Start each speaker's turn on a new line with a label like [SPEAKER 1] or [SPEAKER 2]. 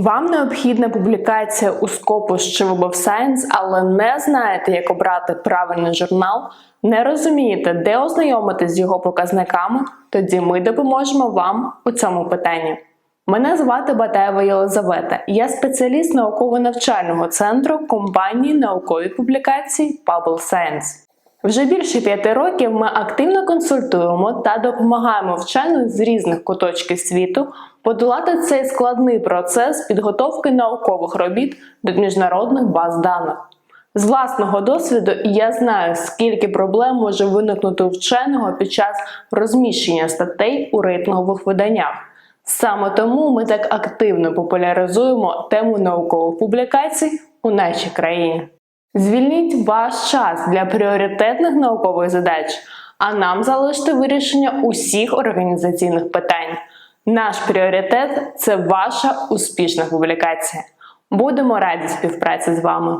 [SPEAKER 1] Вам необхідна публікація у Scopus чи Web of Science, але не знаєте, як обрати правильний журнал, не розумієте, де ознайомитись з його показниками, тоді ми допоможемо вам у цьому питанні. Мене звати Батаєва Єлизавета, я спеціаліст науково-навчального центру компанії наукові публікації Bubble Science. Вже більше п'яти років ми активно консультуємо та допомагаємо вченим з різних куточків світу подолати цей складний процес підготовки наукових робіт до міжнародних баз даних. З власного досвіду я знаю, скільки проблем може виникнути у вченого під час розміщення статей у рейтингових виданнях. Саме тому ми так активно популяризуємо тему наукових публікацій у нашій країні. Звільніть ваш час для пріоритетних наукових задач, а нам залиште вирішення усіх організаційних питань. Наш пріоритет це ваша успішна публікація. Будемо раді співпраці з вами.